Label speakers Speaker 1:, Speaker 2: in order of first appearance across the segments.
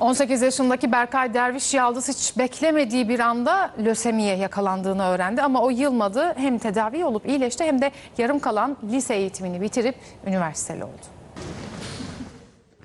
Speaker 1: 18 yaşındaki Berkay Derviş Yaldız hiç beklemediği bir anda lösemiye yakalandığını öğrendi ama o yılmadı. Hem tedavi olup iyileşti hem de yarım kalan lise eğitimini bitirip üniversiteli oldu.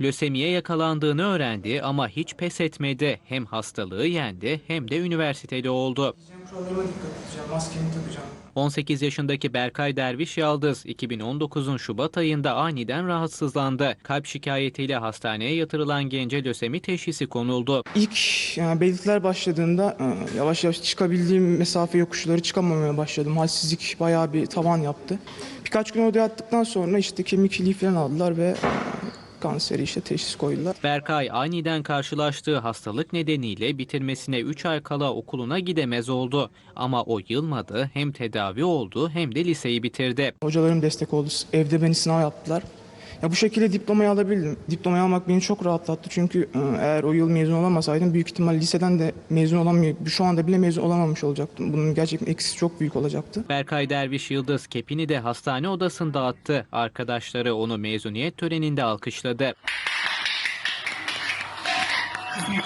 Speaker 2: Lösemiye yakalandığını öğrendi ama hiç pes etmedi. Hem hastalığı yendi hem de üniversitede oldu.
Speaker 3: Kurallarıma dikkat edeceğim, maskemi takacağım.
Speaker 2: 18 yaşındaki Berkay Derviş Yaldız 2019'un Şubat ayında aniden rahatsızlandı. Kalp şikayetiyle hastaneye yatırılan gence lösemi teşhisi konuldu.
Speaker 3: İlk yani belirtiler başladığında e, yavaş yavaş çıkabildiğim mesafe yokuşları çıkamamaya başladım. Halsizlik bayağı bir tavan yaptı. Birkaç gün orada yattıktan sonra işte kemik iliği falan aldılar ve e, kanseri işte teşhis koydular.
Speaker 2: Berkay aniden karşılaştığı hastalık nedeniyle bitirmesine 3 ay kala okuluna gidemez oldu. Ama o yılmadı hem tedavi oldu hem de liseyi bitirdi.
Speaker 3: Hocalarım destek oldu. Evde beni sınav yaptılar. Ya bu şekilde diplomayı alabildim. Diplomayı almak beni çok rahatlattı çünkü e, eğer o yıl mezun olamasaydım büyük ihtimal liseden de mezun olamıyor. Şu anda bile mezun olamamış olacaktım. Bunun gerçekten eksisi çok büyük olacaktı.
Speaker 2: Berkay Derviş Yıldız kepini de hastane odasında attı. Arkadaşları onu mezuniyet töreninde alkışladı.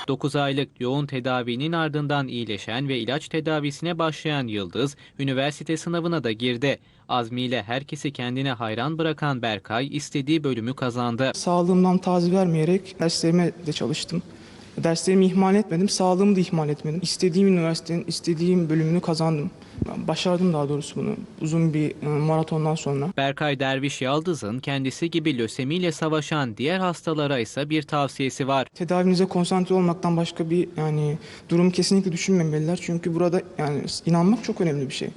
Speaker 2: 9 aylık yoğun tedavinin ardından iyileşen ve ilaç tedavisine başlayan Yıldız, üniversite sınavına da girdi. Azmiyle herkesi kendine hayran bırakan Berkay istediği bölümü kazandı.
Speaker 3: Sağlığımdan taviz vermeyerek derslerime de çalıştım. Derslerimi ihmal etmedim, sağlığımı da ihmal etmedim. İstediğim üniversitenin istediğim bölümünü kazandım. Başardım daha doğrusu bunu uzun bir e, maratondan sonra.
Speaker 2: Berkay Derviş Yaldız'ın kendisi gibi lösemiyle savaşan diğer hastalara ise bir tavsiyesi var.
Speaker 3: Tedavinize konsantre olmaktan başka bir yani durum kesinlikle düşünmemeliler. Çünkü burada yani inanmak çok önemli bir şey.